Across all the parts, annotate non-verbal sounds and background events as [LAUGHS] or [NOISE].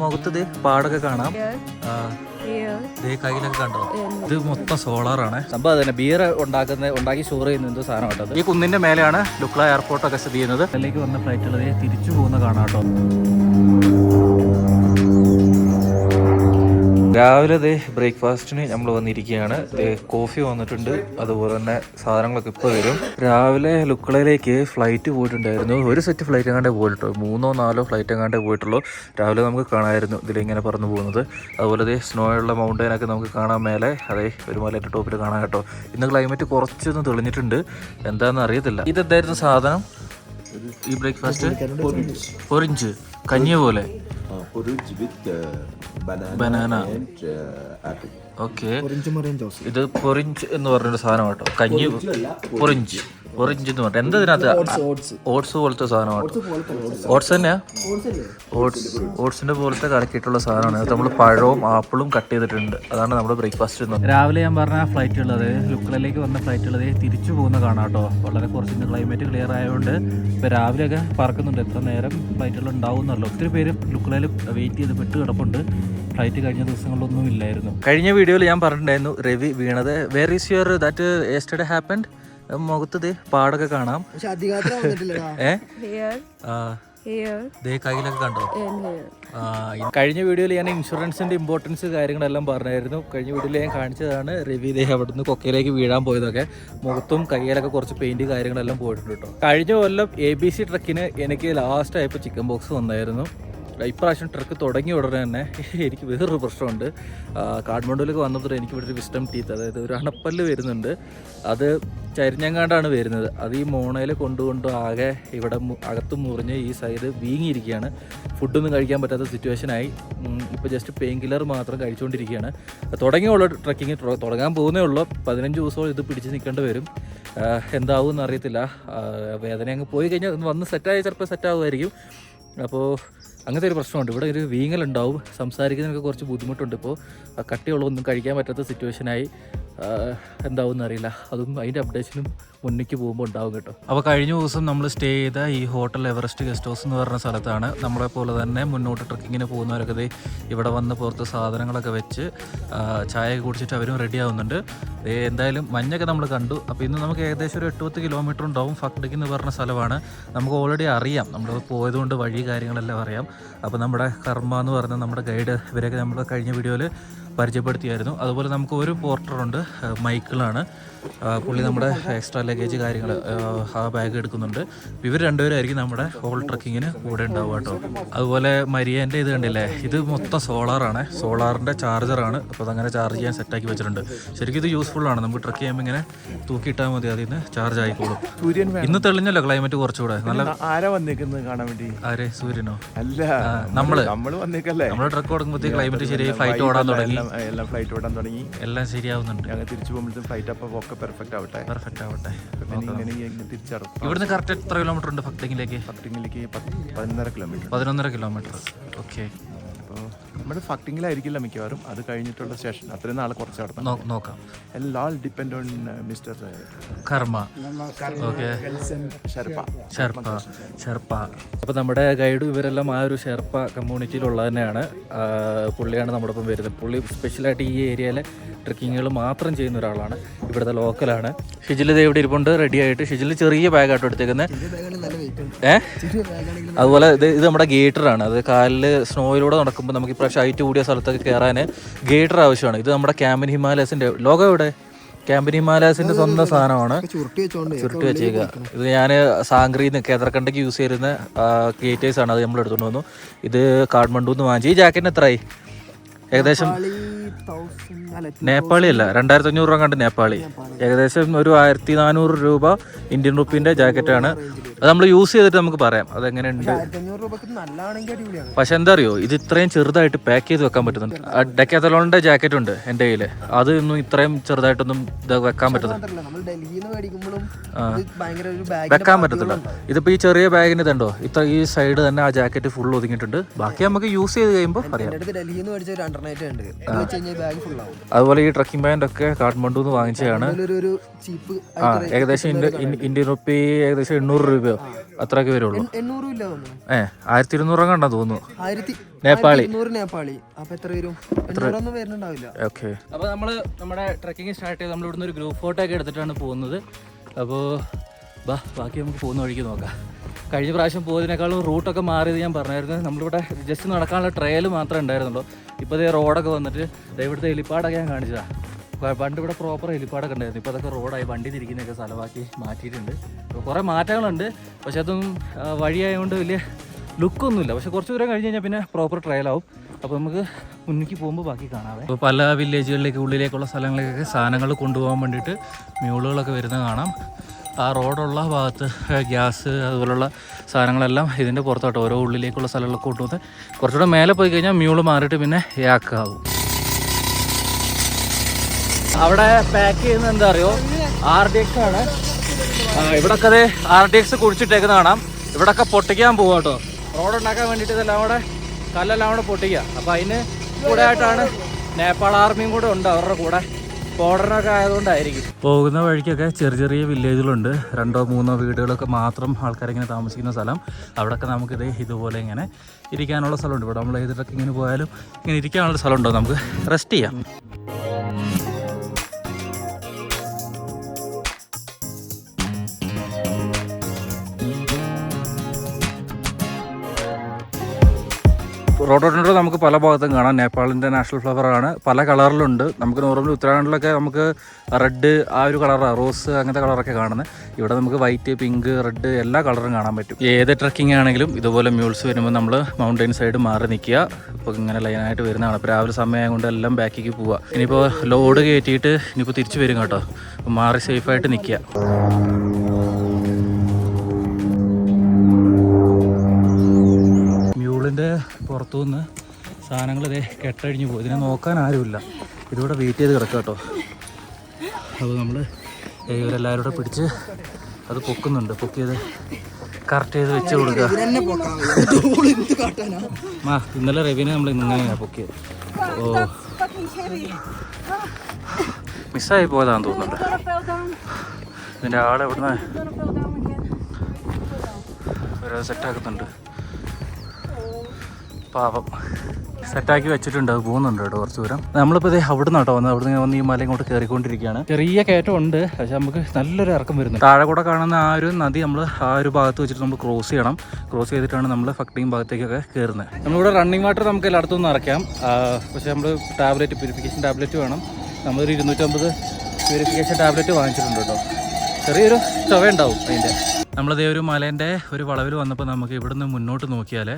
മുഖത്ത് പാടൊക്കെ കാണാം. കയ്യിലൊക്കെ കണ്ടോ? ഇത് മൊത്തം സോളാറാണ്. സംഭവം അതന്നെ ബിയർ ഉണ്ടാക്കുന്ന ഉണ്ടാക്കി സ്റ്റോർ ചെയ്യുന്ന എന്തോ സാധനം കേട്ടോ ഈ കുന്നിന്റെ മേലെയാണ് ലുക്ല എയർപോർട്ടൊക്കെ സ്ഥിതി ചെയ്യുന്നത്. അതിലേക്ക് വന്ന ഫ്ലൈറ്റുകൾ തിരിച്ചു പോകുന്ന കാണാം കേട്ടോ. രാവിലെ ദേ ബ്രേക്ക്ഫാസ്റ്റിന് നമ്മൾ വന്നിരിക്കുകയാണ് ദേ കോഫി വന്നിട്ടുണ്ട് അതുപോലെ തന്നെ സാധനങ്ങളൊക്കെ ഇപ്പോൾ വരും രാവിലെ ലുക്കളയിലേക്ക് ഫ്ലൈറ്റ് പോയിട്ടുണ്ടായിരുന്നു ഒരു സെറ്റ് ഫ്ലൈറ്റ് എങ്ങാണ്ടേ പോയിട്ടുള്ളൂ മൂന്നോ നാലോ ഫ്ലൈറ്റ് എങ്ങാണ്ടേ പോയിട്ടുള്ളൂ രാവിലെ നമുക്ക് കാണാമായിരുന്നു ഇതിലിങ്ങനെ പറന്നു പോകുന്നത് അതുപോലെ ദേ സ്നോ ഉള്ള മൗണ്ടൈനൊക്കെ നമുക്ക് കാണാൻ മേലെ അതേ ഒരു മലയുടെ ടോപ്പിൽ കാണാൻ കേട്ടോ ഇന്ന് ക്ലൈമറ്റ് കുറച്ചൊന്ന് തെളിഞ്ഞിട്ടുണ്ട് എന്താണെന്ന് അറിയത്തില്ല ഇതെന്തായിരുന്നു സാധനം ഈ ബ്രേക്ക്ഫാസ്റ്റ് പൊറിഞ്ച് കഞ്ഞിയ പോലെ orange with banana apple. Okay. ഇത് പൊറിഞ്ച് എന്ന് പറഞ്ഞൊരു സാധനം കേട്ടോ കഞ്ഞി പൊറിഞ്ച്. എന്ന് പറഞ്ഞു എന്താ ഇതിനകത്ത്? ഓട്സ് പോലത്തെ സാധനമാണ്. ഓട്സ് തന്നെയാ? ഓട്സ് ഓട്സിന്റെ പോലത്തെ കലക്കിയിട്ടുള്ള സാധനമാണ്. അത് നമ്മൾ പഴവും ആപ്പിളും കട്ട് ചെയ്തിട്ടുണ്ട്. അതാണ് നമ്മുടെ ബ്രേക്ക്ഫാസ്റ്റ് രാവിലെ ഞാൻ പറഞ്ഞ ഫ്ലൈറ്റ് ഉള്ളത് ലുക്കളയിലേക്ക് വന്ന ഫ്ലൈറ്റ് ഉള്ളത് തിരിച്ചു പോകുന്ന കാണാം കേട്ടോ. വളരെ കുറച്ച് ക്ലൈമറ്റ് ക്ലിയർ ആയതുകൊണ്ട് ഇപ്പൊ രാവിലെയൊക്കെ പറക്കുന്നുണ്ട്. എത്ര നേരം ഫ്ലൈറ്റുകൾ ഉണ്ടാവും എന്നല്ലോ ഒത്തിരി പേര് ലുക്കളയിൽ വെയിറ്റ് ചെയ്ത് പെട്ട് കിടപ്പുണ്ട്. ഫ്ലൈറ്റ് കഴിഞ്ഞ ദിവസങ്ങളിലൊന്നും ഇല്ലായിരുന്നു. കഴിഞ്ഞ വീഡിയോയിൽ ഞാൻ പറഞ്ഞിട്ടുണ്ടായിരുന്നു രവി വീണത്. Where is your that yesterday happened മുഖത്ത് ദേ പാടൊക്കെ കാണാം. പക്ഷെ അധികാരം വന്നിട്ടില്ലടാ. [LAUGHS] ഏ? ആ, here, ദേ കയ്യിലൊക്കെ കണ്ടോ? കഴിഞ്ഞ വീഡിയോയിൽ ഞാൻ ഇൻഷുറൻസിന്റെ ഇമ്പോർട്ടൻസ് കാര്യങ്ങളെല്ലാം പറഞ്ഞായിരുന്നു. കഴിഞ്ഞ വീഡിയോയിൽ ഞാൻ കാണിച്ചതാണ് രവി ദേഹ് അവിടുന്ന് കൊക്കയിലേക്ക് വീഴാൻ പോയതൊക്കെ. മുഖത്തും കയ്യിലൊക്കെ കുറച്ച് പെയിന്റ് കാര്യങ്ങളെല്ലാം പോയിട്ടുണ്ട് കേട്ടോ. കഴിഞ്ഞ കൊല്ലം എ ബി സി ട്രക്കിന് എനിക്ക് ലാസ്റ്റ് ആയപ്പോൾ ചിക്കൻ ബോക്സ് വന്നായിരുന്നു ഇപ്രാവശ്യം ട്രക്ക് തുടങ്ങിയ ഉടനെ തന്നെ [LAUGHS] എനിക്ക് വേറൊരു പ്രശ്നമുണ്ട്. കാഠ്മണ്ഡുവിലേക്ക് വന്നപ്പോൾ എനിക്ക് ഇവിടെ ഒരു വിസ്റ്റം ടീത്ത് അതായത് ഒരു അണപ്പല്ല് വരുന്നുണ്ട്. അത് ചരിഞ്ഞങ്ങാണ്ടാണ് വരുന്നത്. അത് ഈ മോണയിൽ കൊണ്ടുകൊണ്ട് ആകെ ഇവിടെ അകത്ത് മുറിഞ്ഞ് ഈ സൈഡ് വീങ്ങിയിരിക്കുകയാണ്. ഫുഡൊന്നും കഴിക്കാൻ പറ്റാത്ത സിറ്റുവേഷനായി ഇപ്പോൾ ജസ്റ്റ് പെയിൻ കില്ലർ മാത്രം കഴിച്ചുകൊണ്ടിരിക്കുകയാണ്. തുടങ്ങിയുള്ള ട്രക്കിങ് തുടങ്ങാൻ പോകുന്നേ ഉള്ളൂ. പതിനഞ്ച് ദിവസവും ഇത് പിടിച്ച് നിൽക്കേണ്ടി വരും. എന്താവും എന്നറിയത്തില്ല വേദന അങ്ങ് പോയി കഴിഞ്ഞാൽ വന്ന് സെറ്റായി ചിലപ്പോൾ സെറ്റാവുമായിരിക്കും അപ്പോൾ അങ്ങനത്തെ ഒരു പ്രശ്നമുണ്ട്. ഇവിടെ ഒരു വീങ്ങലുണ്ടാവും. സംസാരിക്കുന്നതിനൊക്കെ കുറച്ച് ബുദ്ധിമുട്ടുണ്ട്. ഇപ്പോൾ കട്ടിയുള്ളതൊന്നും കഴിക്കാൻ പറ്റാത്ത സിറ്റുവേഷനായി എന്താവും എന്നറിയില്ല അതും അതിന്റെ അപ്ഡേഷനും മുന്നിലേക്ക് പോകുമ്പോൾ ഉണ്ടാവും കേട്ടോ. അപ്പോൾ കഴിഞ്ഞ ദിവസം നമ്മൾ സ്റ്റേ ചെയ്ത ഈ ഹോട്ടൽ എവറസ്റ്റ് ഗസ്റ്റ് ഹൗസ് എന്ന് പറഞ്ഞ സ്ഥലത്താണ് നമ്മളെ പോലെ തന്നെ മുന്നോട്ട് ട്രക്കിങ്ങിന് പോകുന്നവരൊക്കെ ഇവിടെ വന്ന് പുറത്ത് സാധനങ്ങളൊക്കെ വെച്ച് ചായ കുടിച്ചിട്ട് അവരും റെഡി ആവുന്നുണ്ട്. എന്തായാലും മഞ്ഞൊക്കെ നമ്മൾ കണ്ടു. അപ്പോൾ ഇന്ന് നമുക്ക് ഏകദേശം ഒരു എട്ടുപത്ത് കിലോമീറ്റർ ഉണ്ടാവും ഫക്ഡിക്ക് എന്ന് പറഞ്ഞ സ്ഥലമാണ്. നമുക്ക് ഓൾറെഡി അറിയാം. നമ്മൾ പോയതുകൊണ്ട് വഴി കാര്യങ്ങളെല്ലാം അറിയാം. അപ്പോൾ നമ്മുടെ കർമ്മ എന്ന് പറഞ്ഞ നമ്മുടെ ഗൈഡ് ഇവരൊക്കെ നമ്മൾ കഴിഞ്ഞ വീഡിയോയിൽ പരിചയപ്പെടുത്തിയായിരുന്നു. അതുപോലെ നമുക്ക് ഒരു പോർട്ടറുണ്ട് മൈക്കിളാണ്. പുള്ളി നമ്മുടെ എക്സ്ട്രാ ലഗേജ് കാര്യങ്ങൾ ആ ബാഗ് എടുക്കുന്നുണ്ട്. ഇവർ രണ്ടുപേരായിരിക്കും നമ്മുടെ ഹോൾ ട്രക്കിങ്ങിന് കൂടെ ഉണ്ടാവുക കേട്ടോ. അതുപോലെ മരിയേന്റെ ഇത് കണ്ടില്ലേ? ഇത് മൊത്തം സോളാറാണ് സോളാറിന്റെ ചാർജറാണ് അപ്പോൾ അതങ്ങനെ ചാർജ് ചെയ്യാൻ സെറ്റാക്കി വെച്ചിട്ടുണ്ട്. ശരിക്കും ഇത് യൂസ്ഫുള്ളാണ് ആണ്. നമുക്ക് ട്രക്ക് ചെയ്യുമ്പോൾ ഇങ്ങനെ തൂക്കിയിട്ടാൽ മതി. അതിൽ നിന്ന് ചാർജ് ആയിക്കോളും. സൂര്യൻ ഇന്ന് തെളിഞ്ഞല്ലോ ക്ലൈമറ്റ് കുറച്ചുകൂടെ. നല്ല ആരാ വന്നേക്കുന്നത് കാണാൻ വേണ്ടി? ആരെ? സൂര്യനോ? അല്ല. നമ്മൾ. നമ്മൾ വന്നേക്കല്ലേ? നമ്മൾ ട്രക്ക് തുടങ്ങുമ്പോഴത്തേക്ക് ക്ലൈമറ്റ് ശരിയായി ഫ്ലൈറ്റ് ഓടാൻ തുടങ്ങി. എല്ലാം ഫ്ലൈറ്റ് ഓടാൻ തുടങ്ങി. എല്ലാം ശരിയാവുന്നുണ്ട്. ഞങ്ങൾ തിരിച്ചു പോകുമ്പോഴത്തേക്കും ഫ്ലൈറ്റ് അപ്പൊ ഒക്കെ പെർഫെക്റ്റ് ആവട്ടെ. പെർഫെക്റ്റ് ആവട്ടെ. തിരിച്ചടക്കും ഇവിടുന്ന് കറക്റ്റ് എത്ര കിലോമീറ്റർ ഉണ്ട്? ഫക്ടിങ്ങിലേക്ക് ഫക്ടിങ്ങിലേക്ക് പതിനൊന്നര കിലോമീറ്റർ പതിനൊന്നര കിലോമീറ്റർ ഓക്കെ നമ്മുടെ ഫക്ടിങ്ങിലായിരിക്കില്ല മിക്കവാറും. അത് കഴിഞ്ഞിട്ടുള്ള സ്റ്റേഷൻ അത്രയും നാളെ കുറച്ച് നോക്കാം. എല്ലാം depend on mister Karma. Okay. Sherpa. Sherpa. Sherpa. അപ്പോൾ നമ്മുടെ ഗൈഡ് ഇവരെല്ലാം ആ ഒരു ഷെർപ്പ കമ്മ്യൂണിറ്റിയിലുള്ള തന്നെയാണ്. പുള്ളിയാണ് നമ്മുടെ ഒപ്പം വരുന്നത്. പുള്ളി സ്പെഷ്യലായിട്ട് ഈ ഏരിയയിലെ ട്രക്കിങ്ങുകൾ മാത്രം ചെയ്യുന്ന ഒരാളാണ്. ഇവിടുത്തെ ലോക്കലാണ് ഷിജിൽ ഇത് ഇവിടെ ഇരിപ്പുണ്ട്. റെഡി ആയിട്ട്. ഷിജിൽ ചെറിയ ബാഗാട്ടോ എടുത്തേക്കുന്നത് ബാഗാണെങ്കിൽ നല്ല വെയിറ്റ് ഉണ്ട് ഏ? ചെറിയ ബാഗാണെങ്കിൽ അതുപോലെ ഇത് ഇത് നമ്മുടെ ഗേറ്ററാണ്. അത് കാലിൽ സ്നോയിലൂടെ നടക്കുമ്പോൾ നമുക്ക് ഇപ്രാവശ്യം ഹൈറ്റ് കൂടിയ സ്ഥലത്തൊക്കെ കയറാൻ ഗേറ്റർ ആവശ്യമാണ്. ഇത് നമ്മുടെ ക്യാമ്പൻ ഹിമാലയസിന്റെ ലോകം എവിടെ? ക്യാമ്പൻ ഹിമാലയസിന്റെ സ്വന്തം സാധനമാണ്. ചുരുട്ടി വെച്ചേക്കുക ഇത് ഞാൻ സാങ്ക്രിന്ന് കേന്ദ്രക്കണ്ടയ്ക്ക് യൂസ് ചെയ്യുന്ന ഗേറ്റേഴ്സ് ആണ് അത് നമ്മൾ എടുത്തുകൊണ്ട് വന്നു. ഇത് കാഠ്മണ്ഡു നിന്ന് വാങ്ങിച്ചു. ഈ ജാക്കറ്റിന് എത്രയായി ഏകദേശം നേപ്പാളി അല്ല രണ്ടായിരത്തി അഞ്ഞൂറ് രൂപ കണ്ട് നേപ്പാളി. ഏകദേശം ഒരു ആയിരത്തി നാനൂറ് രൂപ ഇന്ത്യൻ റുപ്പീന്റെ ജാക്കറ്റാണ്. അത് നമ്മൾ യൂസ് ചെയ്തിട്ട് നമുക്ക് പറയാം അതെങ്ങനെയുണ്ട്. പക്ഷെ എന്താ അറിയോ ഇത് ഇത്രയും ചെറുതായിട്ട് പാക്ക് ചെയ്ത് വെക്കാൻ പറ്റുന്നുണ്ട്. ഡെക്കാത്തലോണിന്റെ ജാക്കറ്റ് ഉണ്ട് എന്റെ കയ്യിൽ അത് ഒന്നും ഇത്രയും ചെറുതായിട്ടൊന്നും ഇത് വെക്കാൻ പറ്റുന്നത് ഒരു വെക്കാൻ പറ്റത്തില്ല. ഇതിപ്പോ ഈ ചെറിയ ബാഗിന് ഇതുണ്ടോ? ഇത്ര ഈ സൈഡ് തന്നെ ആ ജാക്കറ്റ് ഫുൾ ഒതുങ്ങിയിട്ടുണ്ട്. ബാക്കി നമുക്ക് യൂസ് ചെയ്ത് കഴിയുമ്പോൾ പറയാം. ഡൽഹിയിൽ നിന്ന് മേടിച്ച ഒരു അതുപോലെ ഈ ട്രക്കിംഗ് ബാൻഡ് ഒക്കെ കാഠ്മണ്ഡു നിന്ന് വാങ്ങിച്ചതാണ്. അതിലൊരു ഒരു ചീപ്പ് ആ ഏകദേശം ഇന്ത്യൻ റുപ്പി ഏകദേശം എണ്ണൂറ് രൂപ രൂപയോ അത്രയൊക്കെ വരുള്ളൂ. ഏ ആയിരത്തി ഇരുന്നൂറ് കണ്ടാ തോന്നുന്നു. നേപ്പാളി. നേപ്പാളി. അപ്പൊ എത്ര വരും? എണ്ണൂറൊന്നും വരുന്നുണ്ടാവില്ല. ഓക്കെ. അപ്പോൾ നമ്മൾ നമ്മുടെ ട്രക്കിംഗ് സ്റ്റാർട്ട് ചെയ്ത് നമ്മൾ ഇവിടുന്ന് ഒരു ഗ്രൂപ്പ് ഫോട്ടോ ഒക്കെ എടുത്തിട്ടാണ് പോകുന്നത്. അപ്പോൾ ബാ ബാക്കി നമുക്ക് പോകുന്ന വഴിക്ക് നോക്കാം. കഴിഞ്ഞ പ്രാവശ്യം പോയതിനേക്കാളും റൂട്ടൊക്കെ മാറിയത് ഞാൻ പറഞ്ഞായിരുന്നു. നമ്മളിവിടെ ജസ്റ്റ് നടക്കാനുള്ള ട്രയൽ മാത്രമേ ഉണ്ടായിരുന്നുള്ളൂ. ഇപ്പോൾ ഇതേ റോഡൊക്കെ വന്നിട്ട് ഇവിടുത്തെ ഹെലിപ്പാഡൊക്കെ ഞാൻ കാണിച്ചതാണ് പണ്ട് ഇവിടെ പ്രോപ്പർ ഹെലിപ്പാഡൊക്കെ ഉണ്ടായിരുന്നു. ഇപ്പോൾ അതൊക്കെ റോഡായി വണ്ടി തിരിക്കുന്നൊക്കെ സ്ഥലമാക്കി മാറ്റിയിട്ടുണ്ട്. കുറേ മാറ്റങ്ങളുണ്ട്. പക്ഷേ അതൊന്നും വഴിയായതുകൊണ്ട് വലിയ ലുക്കൊന്നുമില്ല പക്ഷെ കുറച്ച് ദൂരം കഴിഞ്ഞ് കഴിഞ്ഞാൽ പിന്നെ പ്രോപ്പർ ട്രയലാവും അപ്പോൾ നമുക്ക് മുന്നിലേക്ക് പോകുമ്പോൾ ബാക്കി കാണാവേ. അപ്പോൾ പല വില്ലേജുകളിലേക്ക് ഉള്ളിലേക്കുള്ള സ്ഥലങ്ങളിലേക്കൊക്കെ സാധനങ്ങൾ കൊണ്ടുപോകാൻ വേണ്ടിയിട്ട് മ്യൂളുകളൊക്കെ വരുന്നത് കാണാം. ആ റോഡുള്ള ഭാഗത്ത് ഗ്യാസ് അതുപോലുള്ള സാധനങ്ങളെല്ലാം ഇതിന്റെ പുറത്തോട്ട് ഓരോ ഉള്ളിലേക്കുള്ള സ്ഥലങ്ങളിലൊക്കെ കൊണ്ടുവന്ന് കുറച്ചുകൂടെ മേലെ പോയി കഴിഞ്ഞാൽ മ്യൂൾ മാറിയിട്ട് പിന്നെ യാക്കാവും. അവിടെ പാക്ക് ചെയ്യുന്നത് എന്താ അറിയോ? ആർ ഡി എക്സ് ആണ്. ഇവിടൊക്കെ അതെ ആർ ഡി എക്സ് കുടിച്ചിട്ടേക്കുന്ന കാണാം. ഇവിടൊക്കെ പൊട്ടിക്കാൻ പോവാ കേട്ടോ. റോഡ് ഉണ്ടാക്കാൻ വേണ്ടിയിട്ട് ഇതെല്ലാം കൂടെ കല്ലെല്ലാം കൂടെ പൊട്ടിക്കുക അപ്പോൾ അതിന് കൂടെ ആയിട്ടാണ് നേപ്പാൾ ആർമിയും കൂടെ ഉണ്ട് അവരുടെ കൂടെ. ബോർഡറിനൊക്കെ ആയതുകൊണ്ടായിരിക്കും. പോകുന്ന വഴിക്കൊക്കെ ചെറിയ ചെറിയ വില്ലേജുകളുണ്ട്. രണ്ടോ മൂന്നോ വീടുകളൊക്കെ മാത്രം ആൾക്കാരിങ്ങനെ താമസിക്കുന്ന സ്ഥലം. അവിടെയൊക്കെ നമുക്കിത് ഇതുപോലെ ഇങ്ങനെ ഇരിക്കാനുള്ള സ്ഥലമുണ്ട്. ഇവിടെ നമ്മൾ ഏത് ഇങ്ങനെ പോയാലും ഇങ്ങനെ ഇരിക്കാനുള്ള സ്ഥലമുണ്ടോ നമുക്ക്? റെസ്റ്റ് ചെയ്യാം. റോഡോട്ടുണ്ട് നമുക്ക് പല ഭാഗത്തും കാണാം. നേപ്പാളിന്റെ നാഷണൽ ഫ്ലവറാണ് പല കളറിലുണ്ട്. നമുക്ക് നോർമലി ഉത്തരാഖണ്ഡിലൊക്കെ നമുക്ക് റെഡ് ആ ഒരു കളറാണ് റോസ് അങ്ങനത്തെ കളറൊക്കെ കാണുന്നത്. ഇവിടെ നമുക്ക് വൈറ്റ് പിങ്ക് റെഡ് എല്ലാ കളറും കാണാൻ പറ്റും. ഏത് ട്രക്കിംഗ് ആണെങ്കിലും ഇതുപോലെ മ്യൂൾസ് വരുമ്പോൾ നമ്മൾ മൗണ്ടൈൻ സൈഡ് മാറി നിൽക്കുക അപ്പോൾ ഇങ്ങനെ ലൈനായിട്ട് വരുന്നതാണ്. അപ്പോൾ രാവിലെ സമയം കൊണ്ട് എല്ലാം ബാക്കിക്ക് പോവുക. ഇനിയിപ്പോൾ ലോഡ് കയറ്റിയിട്ട് ഇനിയിപ്പോൾ തിരിച്ചു വരും കേട്ടോ. മാറി സേഫായിട്ട് നിൽക്കുക മ്യൂളിന്റെ പുറത്തുനിന്ന് സാധനങ്ങൾ ഇതേ കെട്ടഴിഞ്ഞു പോകും ഇതിനെ നോക്കാൻ ആരുമില്ല. ഇതിവിടെ വെയിറ്റ് ചെയ്ത് കിടക്കുക കേട്ടോ. അപ്പോൾ നമ്മൾ ഇവരെല്ലാവരും കൂടെ പിടിച്ച് അത് പൊക്കുന്നുണ്ട്. പൊക്കിയത് കറക്റ്റ് ചെയ്ത് വെച്ച് കൊടുക്കുക. ആ ഇന്നലെ റെവിനെ നമ്മൾ ഇങ്ങനെയാണ് പൊക്കിയത്. ഓ. മിസ്സായി പോയതാന്ന് തോന്നുന്നുണ്ട്. ഇതിന്റെ ആളെവിടുന്ന് സെറ്റാക്കുന്നുണ്ട് പാപം. സെറ്റാക്കി വെച്ചിട്ടുണ്ട്. അത് പോകുന്നുണ്ട് കേട്ടോ കുറച്ച് ദൂരം. നമ്മളിപ്പോൾ ഇതേ അവിടെ നിന്നാട്ടോ വന്നത്. അവിടെ നിന്ന് വന്ന് ഈ മല ഇങ്ങോട്ട് കയറിക്കൊണ്ടിരിക്കുകയാണ് ചെറിയ കയറ്റം ഉണ്ട്. പക്ഷെ നമുക്ക് നല്ലൊരു ഇറക്കം വരുന്നു താഴെ കൂടെ കാണുന്ന ആ ഒരു നദി നമ്മൾ ആ ഒരു ഭാഗത്ത് വെച്ചിട്ട് നമ്മൾ ക്രോസ് ചെയ്യണം. ക്രോസ് ചെയ്തിട്ടാണ് നമ്മൾ ഫക്ടിങ് ഭാഗത്തേക്കൊക്കെ കയറുന്നത് നമ്മളിവിടെ റണ്ണിങ് വാട്ടർ നമുക്ക് എല്ലായിടത്തും നിന്ന് നിറയ്ക്കാം ആ, പക്ഷേ നമ്മൾ ടാബ്ലറ്റ് പ്യൂരിഫിക്കേഷൻ ടാബ്ലറ്റ് വേണം. നമ്മളൊരു ഇരുന്നൂറ്റമ്പത് പ്യൂരിഫിക്കേഷൻ ടാബ്ലറ്റ് വാങ്ങിച്ചിട്ടുണ്ട് കേട്ടോ. ചെറിയൊരു ചുവ ഉണ്ടാവും അതിന്റെ. നമ്മളിതേ ഒരു മലേന്റെ ഒരു വളവിൽ വന്നപ്പോൾ നമുക്ക് ഇവിടുന്ന് മുന്നോട്ട് നോക്കിയാൽ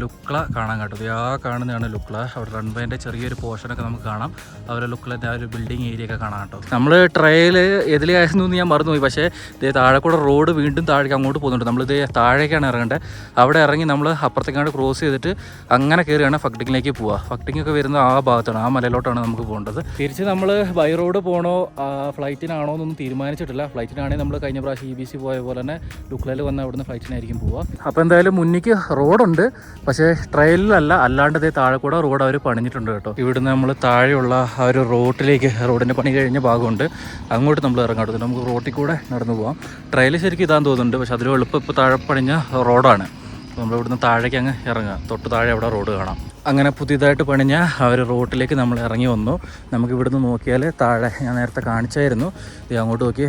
ലുക്ല കാണാൻ കേട്ടോ. ദേ ആ കാണുന്നതാണ് ലുക്ല അവിടെ റൺവേന്റെ ചെറിയൊരു പോർഷനൊക്കെ നമുക്ക് കാണാം. അതുപോലെ ലുക്ലന്റെ ആ ഒരു ബിൽഡിംഗ് ഏരിയ ഒക്കെ കാണാം കേട്ടോ. നമ്മൾ ട്രെയിൽ എതിലായിരുന്നു എന്ന് ഞാൻ മറന്നുപോയി. പക്ഷേ ഇതേ താഴെ കൂടെ റോഡ് വീണ്ടും താഴേക്ക് അങ്ങോട്ട് പോകുന്നുണ്ട്. നമ്മളിത് താഴേക്കാണ് ഇറങ്ങേണ്ടത്. അവിടെ ഇറങ്ങി നമ്മൾ അപ്പുറത്തേക്കാണ്ട് ക്രോസ് ചെയ്തിട്ട് അങ്ങനെ കയറിയാണ് ഫക്ടിങ്ങിലേക്ക് പോവുക. ഫക്ടിങ് ഒക്കെ വരുന്ന ആ ഭാഗത്താണ് ആ മലയിലോട്ടാണ് നമുക്ക് പോകേണ്ടത്. തിരിച്ച് നമ്മൾ ബൈ റോഡ് പോകണോ ഫ്ലൈറ്റിനാണോ എന്നൊന്നും തീരുമാനിച്ചിട്ടില്ല. ഫ്ലൈറ്റിനാണെങ്കിൽ നമ്മൾ കഴിഞ്ഞ പ്രാവശ്യം ഇ ബി സി പോയ പോലെ തന്നെ ലുക്ലയിൽ വന്ന അവിടുന്ന് ഫ്ലൈറ്റിനായിരിക്കും പോവുക. അപ്പോൾ എന്തായാലും മുന്നിക്ക് റോഡുണ്ട്. പക്ഷേ ട്രെയിലല്ല അല്ലാണ്ട് ഇതേ താഴെ കൂടെ റോഡ് അവർ പണിഞ്ഞിട്ടുണ്ട് കേട്ടോ. ഇവിടുന്ന് നമ്മൾ താഴെയുള്ള ആ ഒരു റോഡിലേക്ക് റോഡിന്റെ പണി കഴിഞ്ഞ ഭാഗമുണ്ട്. അങ്ങോട്ട് നമ്മൾ ഇറങ്ങാം നമുക്ക് റോട്ടിൽ കൂടെ നടന്നു പോവാം. ട്രെയിൽ ശരിക്കും ഇതാന്ന് തോന്നുന്നുണ്ട്. പക്ഷേ അതിലും എളുപ്പം ഇപ്പോൾ താഴെ പണിഞ്ഞ റോഡാണ്. നമ്മൾ ഇവിടുന്ന് താഴേക്ക് അങ്ങ് ഇറങ്ങുക തൊട്ട് താഴെ അവിടെ റോഡ് കാണാം. അങ്ങനെ പുതിയതായിട്ട് പണിഞ്ഞ ആ ഒരു റോട്ടിലേക്ക് നമ്മൾ ഇറങ്ങി വന്നു. നമുക്ക് ഇവിടുന്ന് നോക്കിയാൽ താഴെ ഞാൻ നേരത്തെ കാണിച്ചായിരുന്നു. ഇത് അങ്ങോട്ട് നോക്കി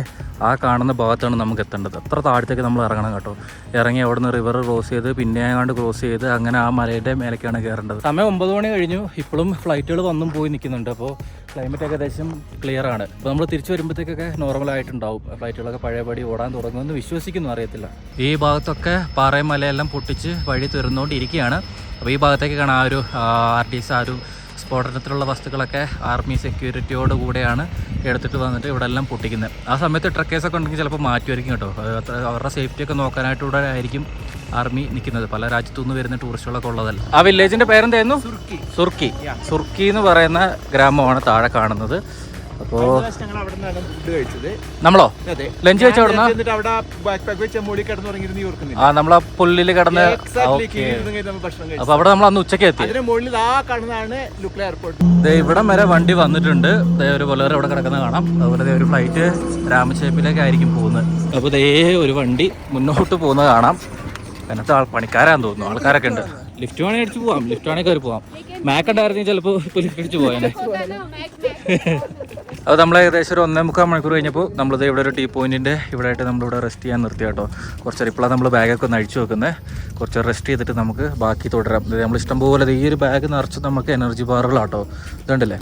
ആ കാണുന്ന ഭാഗത്താണ് നമുക്ക് എത്തേണ്ടത്. അത്ര താഴത്തേക്ക് നമ്മൾ ഇറങ്ങണം കേട്ടോ. ഇറങ്ങി അവിടെ നിന്ന് റിവർ ക്രോസ് ചെയ്ത് പിന്നെ അങ്ങാണ്ട് ക്രോസ് ചെയ്ത് അങ്ങനെ ആ മലയുടെ മേലേക്കാണ് കയറേണ്ടത്. സമയം ഒമ്പത് മണി കഴിഞ്ഞു. ഇപ്പോഴും ഫ്ലൈറ്റുകൾ വന്നും പോയി നിൽക്കുന്നുണ്ട്. അപ്പോൾ ക്ലൈമറ്റ് ഏകദേശം ക്ലിയർ ആണ്. അപ്പോൾ നമ്മൾ തിരിച്ചു വരുമ്പോഴത്തേക്കൊക്കെ നോർമൽ ആയിട്ടുണ്ടാവും. ഫ്ലൈറ്റുകളൊക്കെ പഴയപടി ഓടാൻ തുടങ്ങുമെന്ന് വിശ്വസിക്കുന്നു അറിയത്തില്ല. ഈ ഭാഗത്തൊക്കെ പാറയും മലയെല്ലാം പൊട്ടിച്ച് വഴി തുറന്നുകൊണ്ടിരിക്കുകയാണ് അപ്പോൾ ഈ ഭാഗത്തേക്ക് കാണാം. ആ ഒരു ആർ ടി എസ് ആ ഒരു സ്ഫോടനത്തിലുള്ള വസ്തുക്കളൊക്കെ ആർമി സെക്യൂരിറ്റിയോട് കൂടെയാണ് എടുത്തിട്ട് വന്നിട്ട് ഇവിടെ എല്ലാം പൊട്ടിക്കുന്നത്. ആ സമയത്ത് ട്രക്കേഴ്സൊക്കെ ഉണ്ടെങ്കിൽ ചിലപ്പോൾ മാറ്റുമായിരിക്കും കേട്ടോ. അവരുടെ സേഫ്റ്റിയൊക്കെ നോക്കാനായിട്ട് ഇവിടെ ആയിരിക്കും ആർമി നിൽക്കുന്നത്. പല രാജ്യത്തു നിന്ന് വരുന്ന ടൂറിസ്റ്റുകളൊക്കെ ഉള്ളതല്ല. ആ വില്ലേജിന്റെ പേരെന്തായിരുന്നു? സുർക്കി. സുർക്കി. സുർക്കി എന്ന് പറയുന്ന ഗ്രാമമാണ് താഴെ കാണുന്നത്. അപ്പോൾ നമ്മളോ? ലഞ്ച് കഴിച്ച അവിടെ കിടന്ന് ആ പുല്ലിൽ കിടന്ന് നമ്മൾ ഭക്ഷണം കഴിച്ചു. അപ്പൊ അവിടെ നമ്മൾ അന്ന് ഉച്ചയ്ക്ക് എത്തി ആ ഇവിടം വരെ വണ്ടി വന്നിട്ടുണ്ട്. ഒരു പൊലവരെ അവിടെ കിടക്കുന്നത് കാണാം. അതുപോലെ ഒരു ഫ്ലൈറ്റ് രാമചേപ്പിലേക്ക് ആയിരിക്കും പോകുന്നത്. അപ്പോൾ ദേ ഒരു വണ്ടി മുന്നോട്ട് പോകുന്നത് കാണാം. അതിനകത്ത് ആൾ പണിക്കാരാന്ന് തോന്നുന്നു. ആൾക്കാരൊക്കെ ഉണ്ട്. ലിഫ്റ്റ് വേണേ അടിച്ച് പോവാം. ലിഫ്റ്റ് വേണേ കയറി പോവാം. മാക്ക് ഉണ്ടായിരുന്നെങ്കിൽ ചിലപ്പോൾ ലിഫ്റ്റ് അടിച്ച് അത് നമ്മൾ ഏകദേശം ഒരു ഒന്നേ മുക്കാൽ മണിക്കൂർ കഴിഞ്ഞപ്പോൾ നമ്മളിത് ഇവിടെ ഒരു ടീ പോയിന്റിന്റെ ഇവിടെ ആയിട്ട് നമ്മളിവിടെ റെസ്റ്റ് ചെയ്യാൻ നിർത്തി കേട്ടോ. കുറച്ച് ഇപ്പോഴാണ് നമ്മൾ ബാഗൊക്കെ ഒന്ന് അഴിച്ചു വെക്കുന്നത് കുറച്ച് റെസ്റ്റ് ചെയ്തിട്ട് നമുക്ക് ബാക്കി തുടരാം. നമ്മൾ ഇഷ്ടംപോലെ ദേ ഈ ഒരു ബാഗ് നിറച്ച് നമുക്ക് എനർജി ബാറുകളാട്ടോ ഇതുണ്ടല്ലേ?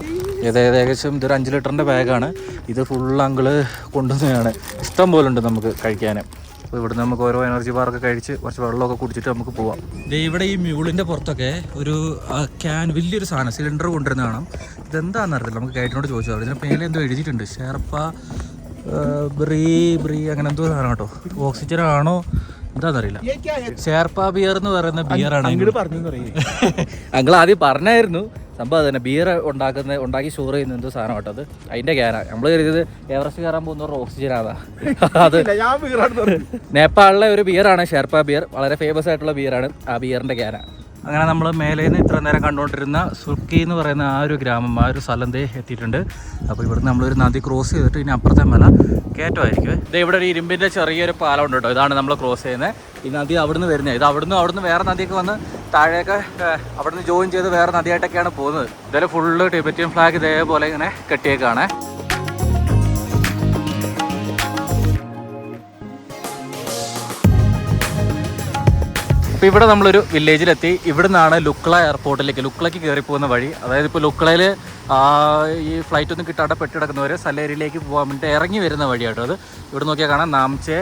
ഇത് ഏകദേശം ഇതൊരു അഞ്ച് ലിറ്ററിന്റെ ബാഗാണ് ഇത് ഫുൾ അങ്കിൾ കൊണ്ടുവന്നതാണ്. ഇഷ്ടം പോലെ ഉണ്ട് നമുക്ക് കഴിക്കാൻ അപ്പോൾ ഇവിടുന്ന് നമുക്ക് ഓരോ എനർജി ബാറൊക്കെ കഴിച്ച് കുറച്ച് വെള്ളമൊക്കെ കുടിച്ചിട്ട് നമുക്ക് പോവാം. ഇവിടെ ഈ മ്യൂളിന്റെ പുറത്തൊക്കെ ഒരു ക്യാൻ വലിയൊരു സാധനം സിലിണ്ടർ കൊണ്ടുവരുന്ന കാണാം. ഇതെന്താണെന്ന് അറിയില്ല നമുക്ക് ഗൈഡിനോട് ചോദിച്ചു ഇതിന് പേര് എന്തോ എഴുതിയിട്ടുണ്ട്. ഷെർപ്പ ബ്രീ ബ്രീ അങ്ങനെ എന്തോ സാധനം കേട്ടോ. ഓക്സിജൻ ആണോ? എന്താണെന്നറിയില്ല. ഷെർപ്പ ബിയർ എന്ന് പറയുന്ന ബിയറാണ് പറഞ്ഞു അങ്ങൾ അങ്കിൾ ആദ്യം പറഞ്ഞായിരുന്നു. സംഭവം തന്നെ ബിയർ ഉണ്ടാക്കുന്ന ഉണ്ടാക്കി സ്റ്റോർ ചെയ്യുന്ന എന്തോ സാധനം കേട്ടോ അത്. അതിന്റെ ക്യാനാ നമ്മൾ കരുതിയത് എവറസ്റ്റ് കയറാൻ പോകുന്ന ഓക്സിജൻ ആണാ അത് നേപ്പാളിലെ ഒരു ബിയറാണ് ഷെർപ്പ ബിയർ വളരെ ഫേമസ് ആയിട്ടുള്ള ബിയറാണ് ആ ബിയറിന്റെ ക്യാന അങ്ങനെ നമ്മൾ മേലെ നിന്ന് ഇത്ര നേരം കണ്ടുകൊണ്ടിരുന്ന സുർക്കി എന്ന് പറയുന്ന ആ ഒരു ഗ്രാമം ആ ഒരു സ്ഥലം ദേ എത്തിയിട്ടുണ്ട്. അപ്പോൾ ഇവിടുന്ന് നമ്മളൊരു നദി ക്രോസ് ചെയ്തിട്ട് ഇനി അപ്പുറത്തെ മല കയറ്റമായിരിക്കും. ഇത് ഇവിടെ ഒരു ഇരുമ്പിന്റെ ചെറിയൊരു പാലം ഉണ്ട് കേട്ടോ. ഇതാണ് നമ്മൾ ക്രോസ് ചെയ്യുന്നത്. ഈ നദി അവിടുന്ന് വരുന്നത് ഇത് അവിടുന്ന് അവിടുന്ന് വേറെ നദിയൊക്കെ വന്ന് താഴേക്ക് ഏഹ്, അവിടുന്ന് ജോയിൻ ചെയ്ത് വേറെ നദിയായിട്ടൊക്കെയാണ് പോകുന്നത്. ഇതുപോലെ ഫുള്ള് ടിബറ്റിയൻ ഫ്ലാഗ് ഇതേപോലെ ഇങ്ങനെ കെട്ടിയേക്കാണ്. ഇപ്പോൾ ഇവിടെ നമ്മളൊരു വില്ലേജിലെത്തി ഇവിടെ നിന്നാണ് ലുക്ല എയർപോർട്ടിലേക്ക് ലുക്ലയ്ക്ക് കയറി പോകുന്ന വഴി. അതായത് ഇപ്പോൾ ലുക്ലയിൽ ഈ ഫ്ലൈറ്റ് ഒന്നും കിട്ടാതെ പെട്ടിടക്കുന്നവർ സലേരിയിലേക്ക് പോകാൻ വേണ്ടി ഇറങ്ങി വരുന്ന വഴിയാട്ടോ അത്. ഇവിടെ നോക്കിയാൽ കാണാം നാംചെ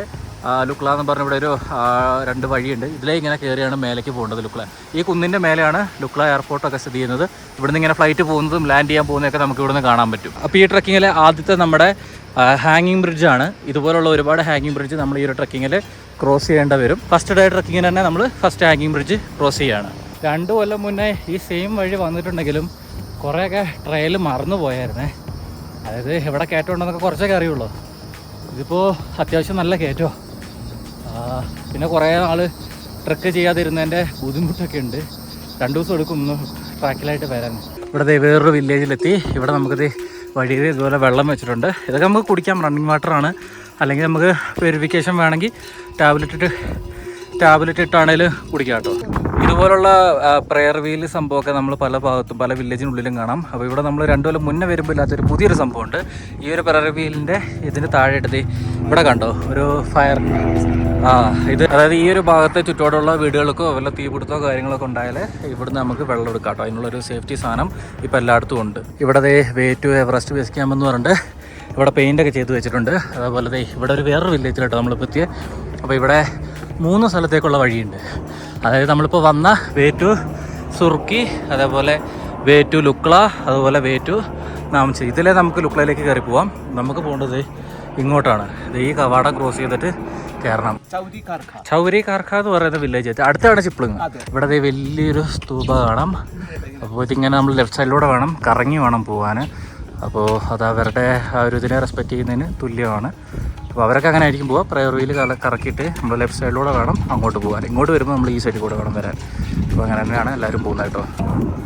ലുക്ല എന്ന് പറഞ്ഞ ഇവിടെ ഒരു രണ്ട് വഴിയുണ്ട്. ഇതിലേ ഇങ്ങനെ കയറിയാണ് മേലേക്ക് പോകേണ്ടത് ലുക്ല ഈ കുന്നിന്റെ മേലെയാണ് ലുക്ല എയർപോർട്ടൊക്കെ സ്ഥിതി ചെയ്യുന്നത്. ഇവിടുന്ന് ഇങ്ങനെ ഫ്ലൈറ്റ് പോകുന്നതും ലാൻഡ് ചെയ്യാൻ പോകുന്നതൊക്കെ നമുക്ക് ഇവിടുന്ന് കാണാൻ പറ്റും. അപ്പോൾ ഈ ട്രക്കിങ്ങിലെ ആദ്യത്തെ നമ്മുടെ ഹാങ്ങിങ് ബ്രിഡ്ജാണ് ഇതുപോലുള്ള ഒരുപാട് ഹാങ്ങിങ് ബ്രിഡ്ജ് നമ്മൾ ഈ ഒരു ട്രക്കിങ്ങിൽ ക്രോസ് ചെയ്യേണ്ട വരും. ഫസ്റ്റ് ഡേ ട്രക്കിങ്ങിന് തന്നെ നമ്മൾ ഫസ്റ്റ് ഹാങ്ങിങ് ബ്രിഡ്ജ് ക്രോസ് ചെയ്യുകയാണ് രണ്ട് കൊല്ലം മുന്നേ ഈ സെയിം വഴി വന്നിട്ടുണ്ടെങ്കിലും കുറേയൊക്കെ ട്രയൽ മറന്നു പോയായിരുന്നേ. അതായത് എവിടെ കയറ്റമുണ്ടെന്നൊക്കെ കുറച്ചൊക്കെ അറിയുള്ളൂ. ഇതിപ്പോൾ അത്യാവശ്യം നല്ല കയറ്റോ പിന്നെ കുറേ നാൾ ട്രക്ക് ചെയ്യാതിരുന്നതിന്റെ ബുദ്ധിമുട്ടൊക്കെ ഉണ്ട്. രണ്ട് ദിവസം എടുക്കും ഒന്ന് ട്രാക്കിലായിട്ട് വരാൻ. ഇവിടെ വേറൊരു വില്ലേജിലെത്തി ഇവിടെ നമുക്കിത് വഴിയിൽ ഇതുപോലെ വെള്ളം വെച്ചിട്ടുണ്ട്. ഇതൊക്കെ നമുക്ക് കുടിക്കാം. റണ്ണിങ് വാട്ടറാണ് അല്ലെങ്കിൽ നമുക്ക് പ്യൂരിഫിക്കേഷൻ വേണമെങ്കിൽ ടാബ്ലറ്റ് ഇട്ട് ടാബ്ലറ്റ് ഇട്ടാണേലും കുടിക്കാം കേട്ടോ. ഇതുപോലുള്ള പ്രെയർ വീൽ സംഭവമൊക്കെ നമ്മൾ പല ഭാഗത്തും പല വില്ലേജിനുള്ളിലും കാണാം. അപ്പോൾ ഇവിടെ നമ്മൾ രണ്ടു കൊല്ലം മുന്നേ വരുമ്പോൾ ഇല്ലാത്തൊരു പുതിയൊരു സംഭവമുണ്ട്. ഈ ഒരു പ്രെയർ വീലിന്റെ ഇതിന് താഴെ ഇട്ടത് ഇവിടെ കണ്ടോ ഒരു ഫയർ ആ ഇത് അതായത് ഈ ഒരു ഭാഗത്തെ ചുറ്റോടുള്ള വീടുകൾക്കോ വല്ല തീപിടുത്തോ കാര്യങ്ങളൊക്കെ ഉണ്ടായാൽ ഇവിടുന്ന് നമുക്ക് വെള്ളം എടുക്കാം കേട്ടോ. അതിനുള്ളൊരു സേഫ്റ്റി സാധനം ഇപ്പോൾ എല്ലായിടത്തും ഉണ്ട്. ഇവിടെ the way to Everest base camp എന്ന് പറഞ്ഞിട്ട് ഇവിടെ പെയിന്റൊക്കെ ചെയ്ത് വെച്ചിട്ടുണ്ട്. അതേപോലെ ദേ ഇവിടെ ഒരു വേറൊരു വില്ലേജിലോട്ടോ നമ്മളിപ്പോൾ എത്തിയത് അപ്പോൾ ഇവിടെ മൂന്ന് സ്ഥലത്തേക്കുള്ള വഴിയുണ്ട്. അതായത് നമ്മളിപ്പോൾ വന്ന വേ ടു സുർക്കി അതേപോലെ വേ ടു ലുക്ല അതുപോലെ വേ ടു നാംചി ഇതിലെ നമുക്ക് ലുക്ലയിലേക്ക് കയറി പോവാം. നമുക്ക് പോകേണ്ടത് ഇങ്ങോട്ടാണ്. ഇത് ഈ കവാട ക്രോസ് ചെയ്തിട്ട് കയറണം. ചൗരി കാർഖ എന്ന് പറയുന്ന വില്ലേജ് അടുത്താണ് ചിപ്ലിങ്. ഇവിടെ വലിയൊരു സ്തൂപ കാണാം. അപ്പോൾ ഇതിങ്ങനെ നമ്മൾ ലെഫ്റ്റ് സൈഡിലൂടെ വേണം കറങ്ങി വേണം പോകാൻ അപ്പോൾ അത് അവരുടെ ആ ഒരു ഇതിനെ റെസ്പെക്റ്റ് ചെയ്യുന്നതിന് തുല്യമാണ്. അപ്പോൾ അവരൊക്കെ അങ്ങനെ ആയിരിക്കും പോവുക. പ്രയർ വീൽ കറക്കിയിട്ട് നമ്മൾ ലെഫ്റ്റ് സൈഡിലൂടെ വേണം അങ്ങോട്ട് പോകാൻ. ഇങ്ങോട്ട് വരുമ്പോൾ നമ്മൾ ഈ സൈഡിൽ കൂടെ വേണം വരാൻ. അപ്പോൾ അങ്ങനെ തന്നെയാണ് എല്ലാവരും പോകുന്നത് കേട്ടോ.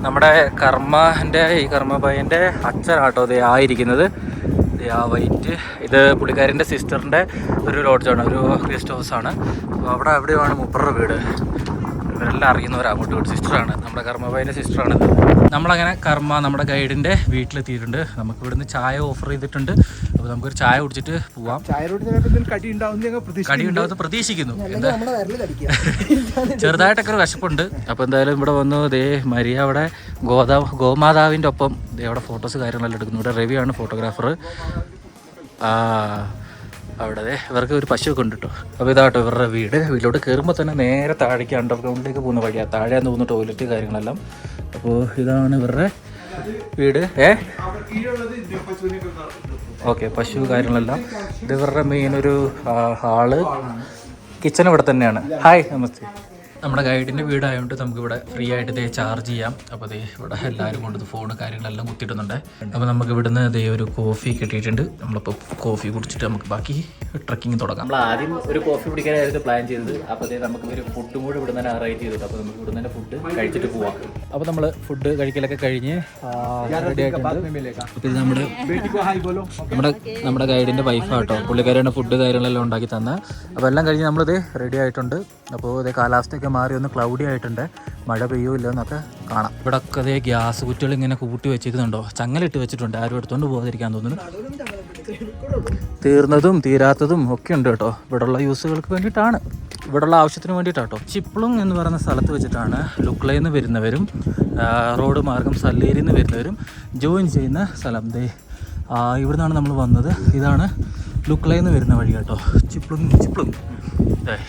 നമ്മുടെ കർമ്മന്റെ ഈ കർമ്മഭയന്റെ അച്ഛനാട്ടോ ഇത് ആയിരിക്കുന്നത് ആ വൈറ്റ് ഇത് പുള്ളിക്കാരന്റെ സിസ്റ്ററിന്റെ ഒരു ലോഡ്ജാണ് ഒരു ഗസ്റ്റ് ഹൗസാണ് അപ്പോൾ അവിടെ അവിടെയാണ് മുപ്പറ വീട്. ഇവരെല്ലാം അറിയുന്നവരാണ് അങ്ങോട്ട് സിസ്റ്ററാണ് നമ്മുടെ കർമ്മഭായിന്റെ സിസ്റ്ററാണ് നമ്മളങ്ങനെ കർമ്മ നമ്മുടെ ഗൈഡിന്റെ വീട്ടിലെത്തിയിട്ടുണ്ട്. നമുക്ക് ഇവിടുന്ന് ചായ ഓഫർ ചെയ്തിട്ടുണ്ട്. അപ്പോൾ നമുക്കൊരു ചായ കുടിച്ചിട്ട് പോവാം. കടി ഉണ്ടാവുന്ന പ്രതീക്ഷിക്കുന്നു. [LAUGHS] ചെറുതായിട്ടൊക്കെ ഒരു വിശപ്പുണ്ട്. അപ്പോൾ എന്തായാലും ഇവിടെ വന്നു. ദേ മരിയ അവിടെ ഗോദാ ഗോമാതാവിന്റെ ഒപ്പം ദേ അവിടെ ഫോട്ടോസ് കാര്യങ്ങളെല്ലാം എടുക്കുന്നു. ഇവിടെ രവിയാണ് ഫോട്ടോഗ്രാഫർ അവിടെ ഇവർക്ക് ഒരു പശുവൊക്കെ ഉണ്ട് കേട്ടോ അപ്പോൾ ഇതാട്ടോ ഇവരുടെ വീട്. വീട്ടിലോട്ട് കയറുമ്പോൾ തന്നെ നേരെ താഴേക്ക് അണ്ടർഗ്രൗണ്ടിലേക്ക് പോകുന്ന വഴിയാണ് താഴെയാണ് തോന്നുന്നു ടോയ്ലറ്റ് കാര്യങ്ങളെല്ലാം. അപ്പോൾ ഇതാണ് ഇവരുടെ വീട്. ഏ? ഓക്കെ പശു കാര്യങ്ങളെല്ലാം. ഇത് ഇവരുടെ മെയിൻ ഒരു ഹാൾ. കിച്ചൺ ഇവിടെ തന്നെയാണ്. ഹായ് നമസ്തേ. നമ്മുടെ ഗൈഡിന്റെ വീടായതുകൊണ്ട് നമുക്കിവിടെ ഫ്രീ ആയിട്ട് ഇതേ ചാർജ് ചെയ്യാം. അപ്പോൾ ദേ ഇവിടെ എല്ലാവരും കൊണ്ട് ഫോൺ കാര്യങ്ങളെല്ലാം കുത്തിയിട്ടുണ്ട് അപ്പോൾ നമുക്ക് ഇവിടുന്ന് ഇതേ ഒരു കോഫി കിട്ടിയിട്ടുണ്ട്. നമ്മളിപ്പോൾ കോഫി കുടിച്ചിട്ട് നമുക്ക് ബാക്കി ട്രക്കിംഗ് തുടങ്ങാം. നമ്മൾ ആദ്യം ഒരു കോഫി കുടിക്കാനായിരുന്നു പ്ലാൻ ചെയ്തത്. അപ്പോൾ ദേ നമുക്ക് ഒരു ഫുഡും കൂടി ഇവിടെ തന്നെ അറേഞ്ച് ചെയ്തിട്ട് അപ്പോൾ നമുക്ക് ഇവിടെ തന്നെ ഫുഡ് കഴിച്ചിട്ട് പോവാം. അപ്പോൾ നമ്മൾ ഫുഡ് കഴിക്കലൊക്കെ കഴിഞ്ഞ് അപ്പോൾ ഇത് നമ്മുടെ നമ്മുടെ നമ്മുടെ ഗൈഡിന്റെ വൈഫാട്ടോ പുള്ളിക്കാരാണ് ഫുഡ് കാര്യങ്ങളെല്ലാം ഉണ്ടാക്കി തന്നെ. അപ്പോൾ എല്ലാം കഴിഞ്ഞ് നമ്മളിത് റെഡി ആയിട്ടുണ്ട്. അപ്പോൾ ഇതേ കാലാവസ്ഥയൊക്കെ മാറി ഒന്ന് ക്ലൗഡി ആയിട്ടുണ്ട്. മഴ പെയ്യോ ഇല്ലോ എന്നൊക്കെ കാണാം. ഇവിടെ ഒക്കെ അതേ ഗ്യാസ് കുറ്റികൾ ഇങ്ങനെ കൂട്ടി വെച്ചിരുന്നുണ്ടോ ചങ്ങലിട്ട് വെച്ചിട്ടുണ്ട്. ആരും എടുത്തുകൊണ്ട് പോകാതിരിക്കാൻ തോന്നുന്നു. തീർന്നതും തീരാത്തതും ഒക്കെ ഉണ്ട് കേട്ടോ. ഇവിടെയുള്ള യൂസുകൾക്ക് വേണ്ടിയിട്ടാണ്. ഇവിടെയുള്ള ആവശ്യത്തിന് വേണ്ടിയിട്ടാട്ടോ. ചിപ്ലുങ് എന്ന് പറയുന്ന സ്ഥലത്ത് വെച്ചിട്ടാണ് ലുക്ലയിൽ നിന്ന് വരുന്നവരും റോഡ് മാർഗം സല്ലേരിയിൽ നിന്ന് വരുന്നവരും ജോയിൻ ചെയ്യുന്ന സ്ഥലം. ദേ ഇവിടുന്നാണ് നമ്മൾ വന്നത്. ഇതാണ് ലുക്ലയിൽ നിന്ന് വരുന്ന വഴി കേട്ടോ ചിപ്ലും ചിപ്ലും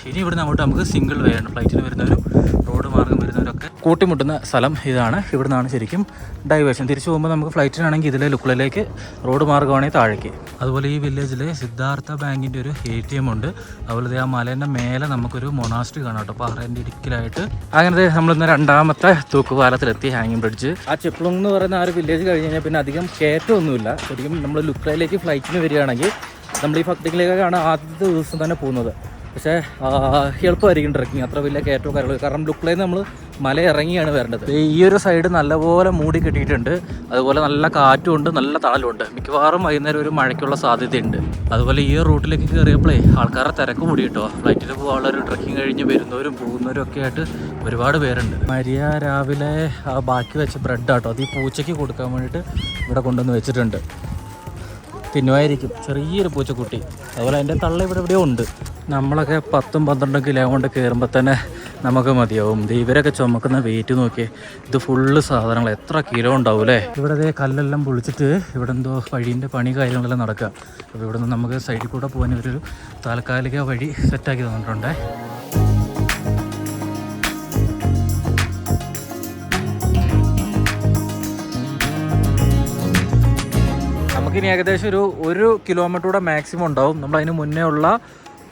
ഇനി ഇവിടുന്ന് അങ്ങോട്ട് നമുക്ക് സിംഗിൾ വേ ആണ്. ഫ്ലൈറ്റിന് വരുന്നവരും റോഡ് മാർഗം വരുന്നവരൊക്കെ കൂട്ടിമുട്ടുന്ന സ്ഥലം ഇതാണ്. ഇവിടുന്നാണ് ശരിക്കും ഡൈവേഷൻ തിരിച്ചു പോകുമ്പോൾ നമുക്ക് ഫ്ലൈറ്റിനാണെങ്കിൽ ഇതിലെ ലുക്ലയിലേക്ക് റോഡ് മാർഗമാണെങ്കിൽ താഴേക്ക്. അതുപോലെ ഈ വില്ലേജിലെ സിദ്ധാർത്ഥ ബാങ്കിന്റെ ഒരു എ ടി എം ഉണ്ട്. അതുപോലെ ആ മലേന്റെ മേലെ നമുക്കൊരു മൊണാസ്ട്രി കാണാം കേട്ടോ. പാറേന്റെ ഇടുക്കിലായിട്ട്. നമ്മൾ നമ്മളിന്ന് രണ്ടാമത്തെ തൂക്കുപാലത്തിലെത്തി ഹാങ്ങിങ് ബ്രിഡ്ജ് ആ ചിപ്ലുങ് എന്ന് പറയുന്ന ആ ഒരു വില്ലേജ് കഴിഞ്ഞ് കഴിഞ്ഞാൽ പിന്നെ അധികം കയറ്റമൊന്നുമില്ല. ശരിക്കും നമ്മൾ ലുക്ലയിലേക്ക് ഫ്ലൈറ്റിന് വരികയാണെങ്കിൽ നമ്മൾ ഈ ഭക്തിക്കിലേക്കാണ് ആദ്യത്തെ ദിവസം തന്നെ പോകുന്നത്. പക്ഷേ എളുപ്പമായിരിക്കും ട്രക്കിങ്. അത്ര വലിയ കയറ്റവും കാര്യങ്ങളും കാരണം ലുക്ലേ നമ്മൾ മല ഇറങ്ങിയാണ് വരേണ്ടത് ഈ ഒരു സൈഡ് നല്ലപോലെ മൂടി കിട്ടിയിട്ടുണ്ട്. അതുപോലെ നല്ല കാറ്റും ഉണ്ട് നല്ല തണലുണ്ട് മിക്കവാറും വൈകുന്നേരം ഒരു മഴയ്ക്കുള്ള സാധ്യതയുണ്ട്. അതുപോലെ ഈ റൂട്ടിലേക്ക് കയറിയപ്പോഴേ ആൾക്കാരുടെ തിരക്ക് കൂടി കേട്ടോ. ഫ്ലൈറ്റിൽ പോകാനുള്ള ഒരു ട്രക്കിംഗ് കഴിഞ്ഞ് വരുന്നവരും പോകുന്നവരും ഒക്കെ ആയിട്ട് ഒരുപാട് പേരുണ്ട്. മരിയ രാവിലെ ബാക്കി വെച്ച ബ്രെഡ് ആട്ടോ. അത് ഈ പൂച്ചയ്ക്ക് കൊടുക്കാൻ വേണ്ടിയിട്ട് ഇവിടെ കൊണ്ടുവന്ന് വെച്ചിട്ടുണ്ട്. തിന്നുമായിരിക്കും. ചെറിയൊരു പൂച്ചക്കുട്ടി. അതുപോലെ അതിന്റെ തള്ള ഇവിടെ എവിടെയോ ഉണ്ട്. നമ്മളൊക്കെ പത്തും പന്ത്രണ്ടും കിലോ കൊണ്ട് കയറുമ്പോൾ തന്നെ നമുക്ക് മതിയാവും. ഇവരൊക്കെ ചുമക്കുന്ന വെയിറ്റ് നോക്കി ഇത് ഫുള്ള് സാധനങ്ങൾ എത്ര കിലോ ഉണ്ടാവും അല്ലേ? ഇവിടെ അതേ കല്ലെല്ലാം പൊളിച്ചിട്ട് ഇവിടെ എന്തോ വഴീന്റെ പണി കാര്യങ്ങളെല്ലാം നടക്കുക അപ്പോൾ ഇവിടെ നിന്ന് നമുക്ക് സൈഡിൽ കൂടെ പോകാൻ ഇവരൊരു താൽക്കാലിക വഴി സെറ്റാക്കി തന്നിട്ടുണ്ടേ. നമുക്കിനി ഏകദേശം ഒരു ഒരു കിലോമീറ്റർ കൂടെ മാക്സിമം ഉണ്ടാവും. നമ്മൾ അതിന് മുന്നേ ഉള്ള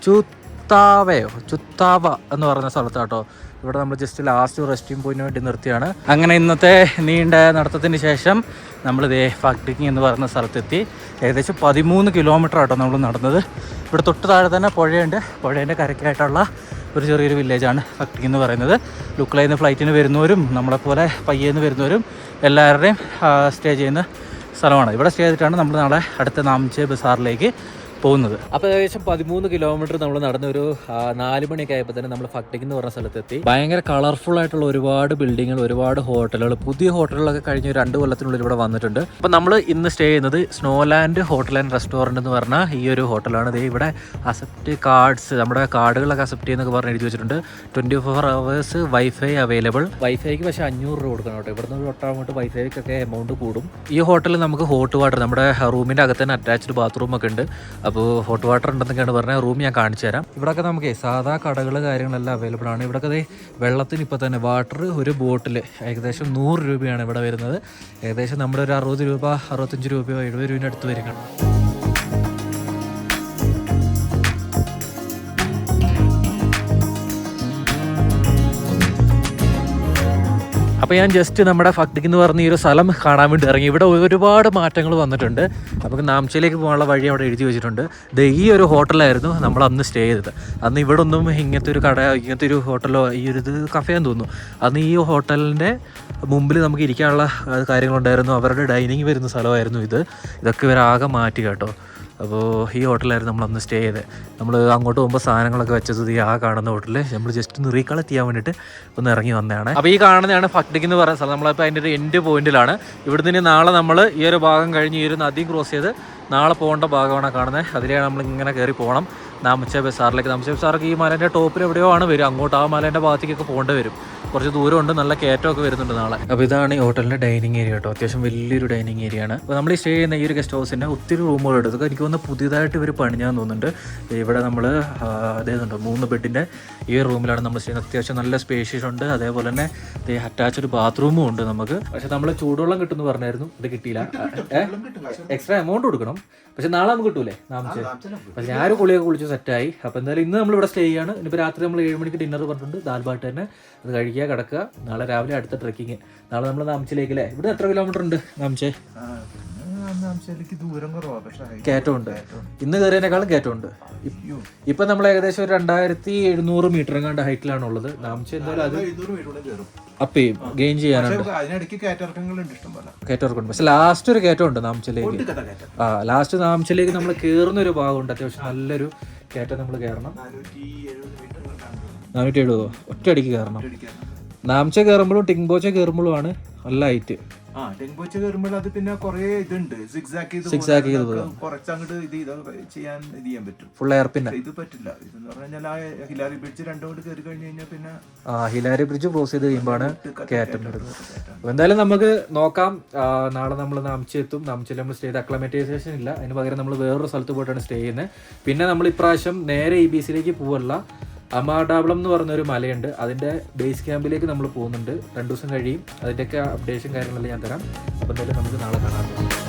ചുത്താവയോ ചുത്താവ എന്ന് പറയുന്ന സ്ഥലത്താട്ടോ. ഇവിടെ നമ്മൾ ജസ്റ്റ് ലാസ്റ്റ് റെസ്റ്റിംഗ് പോയിന്റിന് വേണ്ടി നിർത്തിയാണ്. അങ്ങനെ ഇന്നത്തെ നീണ്ട നടത്തത്തിന് ശേഷം നമ്മൾ ദേ ഫാക്ടിങ് എന്ന് പറയുന്ന സ്ഥലത്തെത്തി. ഏകദേശം പതിമൂന്ന് കിലോമീറ്റർ ആട്ടോ നമ്മൾ നടന്നത്. ഇവിടെ തൊട്ട് താഴെ തന്നെ പുഴയുണ്ട്. പുഴേന്റെ കരയ്ക്കായിട്ടുള്ള ഒരു ചെറിയൊരു വില്ലേജാണ് ഫക്ടിങ് എന്ന് പറയുന്നത്. ലുക്ലയിൽ നിന്ന് ഫ്ലൈറ്റിന് വരുന്നവരും നമ്മളെപ്പോലെ പയ്യേന്ന് വരുന്നവരും എല്ലാവരുടെയും സ്റ്റേ ചെയ്യുന്ന സ്ഥലമാണ്. ഇവിടെ സ്റ്റേ ചെയ്തിട്ടാണ് നമ്മൾ നാളെ അടുത്ത നാംചെ ബസാറിലേക്ക് പോകുന്നത്. അപ്പോൾ ഏകദേശം പതിമൂന്ന് കിലോമീറ്റർ നമ്മൾ നടന്ന ഒരു ആ, നാല് മണിയൊക്കെ ആയപ്പോൾ തന്നെ നമ്മൾ ഫട്ടിക് എന്ന് പറഞ്ഞ സ്ഥലത്തെത്തി. ഭയങ്കര കളർഫുൾ ആയിട്ടുള്ള ഒരുപാട് ബിൽഡിങ്ങുകൾ ഒരുപാട് ഹോട്ടലുകൾ പുതിയ ഹോട്ടലുകളൊക്കെ കഴിഞ്ഞ രണ്ട് കൊല്ലത്തിനുള്ളിൽ ഇവിടെ വന്നിട്ടുണ്ട്. അപ്പോൾ നമ്മൾ ഇന്ന് സ്റ്റേ ചെയ്യുന്നത് സ്നോലാൻഡ് ഹോട്ടൽ ആൻഡ് റെസ്റ്റോറന്റ് എന്ന് പറഞ്ഞ ഈ ഒരു ഹോട്ടലാണ് ഇത് ഇവിടെ അസെപ്റ്റ് കാർഡ്സ് നമ്മുടെ കാർഡുകളൊക്കെ അസെപ്റ്റ് ചെയ്യുന്നൊക്കെ പറഞ്ഞ് എഴുതി വെച്ചിട്ടുണ്ട്. Twenty four hours wifi available വൈഫൈക്ക് പക്ഷേ അഞ്ഞൂറ് രൂപ കൊടുക്കണം കേട്ടോ. ഇവിടുന്ന് തൊട്ടങ്ങോട്ട് വൈഫൈക്കൊക്കെ എമൗണ്ട് കൂടും. ഈ ഹോട്ടലിൽ നമുക്ക് ഹോട്ട് വാട്ടർ നമ്മുടെ റൂമിന്റെ അകത്ത് തന്നെ അറ്റാച്ച്ഡ് ബാത്റൂം ഒക്കെ ഉണ്ട്. അപ്പോൾ ഹോട്ട് വാട്ടർ ഉണ്ടെന്നൊക്കെയാണ് പറഞ്ഞത്. റൂം ഞാൻ കാണിച്ചു തരാം. ഇവിടെയൊക്കെ നമുക്ക് സാധാ കടകൾ കാര്യങ്ങളെല്ലാം അവൈലബിൾ ആണ്. ഇവിടെയൊക്കെ അതേ വെള്ളത്തിന് ഇപ്പോൾ തന്നെ വാട്ടർ ഒരു ബോട്ടിൽ ഏകദേശം നൂറ് രൂപയാണ് ഇവിടെ വരുന്നത്. ഏകദേശം നമ്മുടെ ഒരു അറുപത് രൂപ അറുപത്തഞ്ച് രൂപയോ എഴുപത് രൂപയുടെ അടുത്ത് വരികയാണ് അപ്പോൾ ഞാൻ ജസ്റ്റ് നമ്മുടെ ഫക്തിക് എന്ന് പറഞ്ഞ ഈ ഒരു സ്ഥലം കാണാൻ വേണ്ടി ഇറങ്ങി. ഇവിടെ ഒരുപാട് മാറ്റങ്ങൾ വന്നിട്ടുണ്ട്. നമുക്ക് നാംചയിലേക്ക് പോകാനുള്ള വഴി അവിടെ എഴുതി വെച്ചിട്ടുണ്ട്. ഇത് ഈ ഒരു ഹോട്ടലായിരുന്നു നമ്മൾ അന്ന് സ്റ്റേ ചെയ്തത്. അന്ന് ഇവിടെ ഒന്നും ഇങ്ങനത്തെ ഒരു കട ഇങ്ങനത്തെ ഒരു ഹോട്ടലോ ഈ ഒരു ഇത് കഫേന്ന് തോന്നുന്നു. അന്ന് ഈ ഹോട്ടലിന്റെ മുമ്പിൽ നമുക്ക് ഇരിക്കാനുള്ള കാര്യങ്ങളുണ്ടായിരുന്നു. അവരുടെ ഡൈനിങ് വരുന്ന സ്ഥലമായിരുന്നു ഇത്. ഇതൊക്കെ ഇവരാകെ മാറ്റി കേട്ടോ. അപ്പോൾ ഈ ഹോട്ടലായിരുന്നു നമ്മൾ അന്ന് സ്റ്റേ ചെയ്തത് നമ്മൾ അങ്ങോട്ട് പോകുമ്പോൾ സാധനങ്ങളൊക്കെ വെച്ചത് ആ കാണുന്ന ഹോട്ടലിൽ നമ്മൾ ജസ്റ്റ് ഒന്ന് റീകളക്ട് ചെയ്യാൻ വേണ്ടിയിട്ട് ഒന്ന് ഇറങ്ങി വന്നതാണ്. അപ്പോൾ ഈ കാണുന്നതാണ് ഫക്ടിക്ക് എന്ന് പറയുന്ന സ്ഥലം. നമ്മളിപ്പോൾ അതിന്റെ ഒരു എൻഡ് പോയിന്റിലാണ് ഇവിടുന്ന് ഇനി നാളെ നമ്മൾ ഈ ഒരു ഭാഗം കഴിഞ്ഞ് ഈ ഒരു നദി ക്രോസ് ചെയ്ത് നാളെ പോകേണ്ട ഭാഗമാണ് കാണുന്നത്. അതിലെയാണ് നമ്മൾ ഇങ്ങനെ കയറി പോകണം നാമച്ച ബസാറിലേക്ക് നാമച്ച ബസാറൊക്കെ ഈ മലേന്റെ ടോപ്പിൽ എവിടെയോ ആണ് വരും അങ്ങോട്ട് ആ മലേന്റെ ഭാഗത്തേക്കൊക്കെ പോകേണ്ടി വരും. കുറച്ച് ദൂരമുണ്ട് നല്ല കയറ്റമൊക്കെ വരുന്നുണ്ട് നാളെ. അപ്പോൾ ഇതാണ് ഈ ഹോട്ടലിന്റെ ഡൈനിങ് ഏരിയ കേട്ടോ. അത്യാവശ്യം വലിയൊരു ഡൈനിങ് ഏരിയ ആണ്. അപ്പോൾ നമ്മൾ സ്റ്റേ ചെയ്യുന്ന ഈ ഒരു ഗസ്റ്റ് ഹൗസിന്റെ ഒത്തിരി റൂമുകളുണ്ട് എനിക്ക് തോന്നുന്നു പുതിയതായിട്ട് ഇവർ പണിഞ്ഞാന്ന് തോന്നുന്നുണ്ട്. ഇവിടെ നമ്മൾ അതേതുണ്ട് മൂന്ന് ബെഡിന്റെ ഈ റൂമിലാണ് നമ്മൾ ചെയ്യുന്നത്. അത്യാവശ്യം നല്ല സ്പേഷ്യസ് ഉണ്ട്. അതേപോലെ തന്നെ അറ്റാച്ച്ഡ് ബാത്റൂമും ഉണ്ട് നമുക്ക്. പക്ഷെ നമ്മൾ ചൂടുവെള്ളം കിട്ടുമെന്ന് പറഞ്ഞായിരുന്നു. ഇത് കിട്ടിയില്ല. എക്സ്ട്രാ എമൗണ്ട് കൊടുക്കണം. പക്ഷെ നാളെ നമുക്ക് കിട്ടൂലേ? നാമിച്ച് പക്ഷെ ഒരു കുളിയൊക്കെ കുളിച്ച് സെറ്റായി. അപ്പോൾ എന്തായാലും ഇന്ന് നമ്മൾ ഇവിടെ സ്റ്റേ ചെയ്യാണ്. ഇനിയിപ്പോൾ രാത്രി നമ്മൾ ഏഴ് മണിക്ക് ഡിന്നർ പറഞ്ഞിട്ടുണ്ട്. ദാൽബാട്ട് തന്നെ. അത് കഴിക്കുക കിടക്കുക. നാളെ രാവിലെ അടുത്ത ട്രക്കിങ് നാളെ നമ്മൾ നാമിച്ചിലേക്ക് അല്ലേ ഇവിടെ എത്ര കിലോമീറ്റർ ഉണ്ട് നാമിച്ചേ ദൂരം കുറവാണ് പക്ഷെ കയറ്റമുണ്ട്. ഇന്ന് കയറിയതിനേക്കാളും കയറ്റമുണ്ട്. ഇപ്പൊ നമ്മൾ ഏകദേശം ഒരു രണ്ടായിരത്തി എഴുന്നൂറ് മീറ്റർ എങ്ങാണ്ട് ഹൈറ്റിലാണ് ഉള്ളത് നാംച്ച എന്തായാലും അത് അപ്പ് ചെയ്യും ഗെയിൻ ചെയ്യാനുണ്ട്. കയറ്റവർക്കുണ്ട് പക്ഷെ ലാസ്റ്റ് ഒരു കയറ്റമുണ്ട് നാംച്ചിലേക്ക് ആ ലാസ്റ്റ് നാംച്ചിലേക്ക് നമ്മൾ കയറുന്ന ഒരു ഭാഗമുണ്ട്. അത്യാവശ്യം നല്ലൊരു കയറ്റം നമ്മൾ കയറണം. നാനൂറ്റി എഴുപതോ ഒറ്റ അടിക്ക് എഴുപതോ ഒറ്റയടിക്ക് കയറണം. നാംച്ച കയറുമ്പോഴും ടിങ്ബോച്ച കയറുമ്പോഴും ആണ് നല്ല ഹൈറ്റ് ആ ടെങ്പോച്ച കയറുമ്പോൾ അത് പിന്നെ കുറെ ഇതുണ്ട്. സിക്സാക്ക് ചെയ്ത് Zigzag ചെയ്ത് കുറച്ചങ്ങോട്ട് ഇത് ചെയ്ത് ചെയ്യാൻ ഇത് ചെയ്യാൻ പറ്റും. ഫുൾ എയർ പിന്നെ. ഇത് പറ്റില്ല. ഇതെന്ന് ആ ഹിലാരി ബ്രിഡ്ജ് രണ്ടും കൂടി കയറി കഴിഞ്ഞ് കഴിഞ്ഞാൽ പിന്നെ ആ ഹിലാരി ബ്രിഡ്ജ് ക്രോസ് ചെയ്ത് കഴിയുമ്പോഴാണ് കയറ്റം വരുന്നത് എന്തായാലും നമുക്ക് നോക്കാം. ആ, നാളെ നമ്മൾ നാംച്ചി എത്തും നമ്മൾ സ്റ്റേ ചെയ്ത്. അക്ലമറ്റൈസേഷൻ ഇല്ല. അതിന് പകരം നമ്മൾ വേറൊരു സ്ഥലത്ത് പോയിട്ടാണ് സ്റ്റേ ചെയ്യുന്നത്. പിന്നെ നമ്മൾ ഇപ്രാവശ്യം നേരെ ഇ ബി സിയിലേക്ക് പോവല്ല അമാഡാബളം എന്ന് പറഞ്ഞൊരു മലയുണ്ട്. അതിന്റെ ബേസ് ക്യാമ്പിലേക്ക് നമ്മൾ പോകുന്നുണ്ട്. രണ്ട് ദിവസം കഴിയും. അതിന്റെയൊക്കെ അപ്ഡേഷൻ കാര്യങ്ങളെല്ലാം ഞാൻ തരാം. അപ്പോൾ എന്തായാലും നമുക്ക് നാളെ കാണാം.